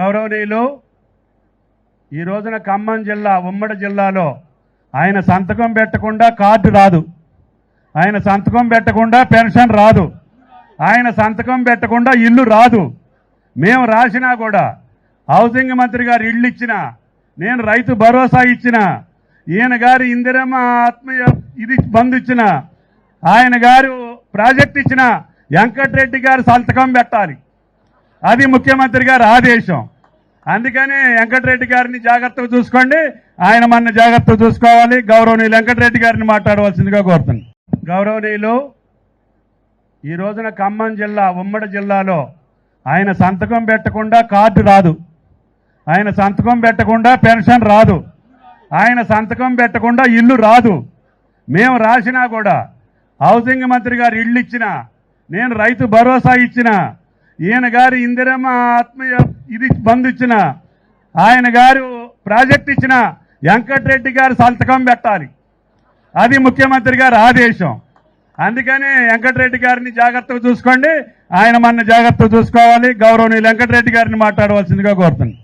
గౌరవనీయులు ఈ రోజున ఖమ్మం జిల్లా ఉమ్మడి జిల్లాలో ఆయన సంతకం పెట్టకుండా కార్డు రాదు. ఆయన సంతకం పెట్టకుండా పెన్షన్ రాదు. ఆయన సంతకం పెట్టకుండా ఇల్లు రాదు. మేము రాసినా కూడా హౌసింగ్ మంత్రి గారు ఇల్లు ఇచ్చిన నేను రైతు భరోసా ఇచ్చిన ఈయన గారు ఇందిరమ్మ ఆత్మీయ ఇది బంధు ఇచ్చిన ఆయన గారు ప్రాజెక్ట్ ఇచ్చిన వెంకటరెడ్డి గారు సంతకం పెట్టాలి. అది ముఖ్యమంత్రి గారి ఆదేశం. అందుకని వెంకటరెడ్డి గారిని జాగ్రత్తగా చూసుకోండి. ఆయన మన జాగ్రత్తగా చూసుకోవాలి. గౌరవనీయులు వెంకటరెడ్డి గారిని మాట్లాడవలసిందిగా కోరుతుంది గౌరవనీయులు ఈ రోజున ఖమ్మం జిల్లా ఉమ్మడి జిల్లాలో ఆయన సంతకం పెట్టకుండా కార్డు రాదు. ఆయన సంతకం పెట్టకుండా పెన్షన్ రాదు. ఆయన సంతకం పెట్టకుండా ఇల్లు రాదు. మేము రాసినా కూడా హౌసింగ్ మంత్రి గారు ఇల్లు ఇచ్చిన నేను రైతు భరోసా ఇచ్చిన ఈయన గారు ఇందిరమ్మ ఆత్మీయ ఇది బంధు ఇచ్చిన ఆయన గారు ప్రాజెక్ట్ ఇచ్చిన వెంకటరెడ్డి గారు సంతకం పెట్టాలి. అది ముఖ్యమంత్రి గారి ఆదేశం. అందుకని వెంకటరెడ్డి గారిని జాగ్రత్తగా చూసుకోండి. ఆయన మన జాగ్రత్తగా చూసుకోవాలి. గౌరవనీయులు వెంకటరెడ్డి గారిని మాట్లాడవలసిందిగా కోరుతుంది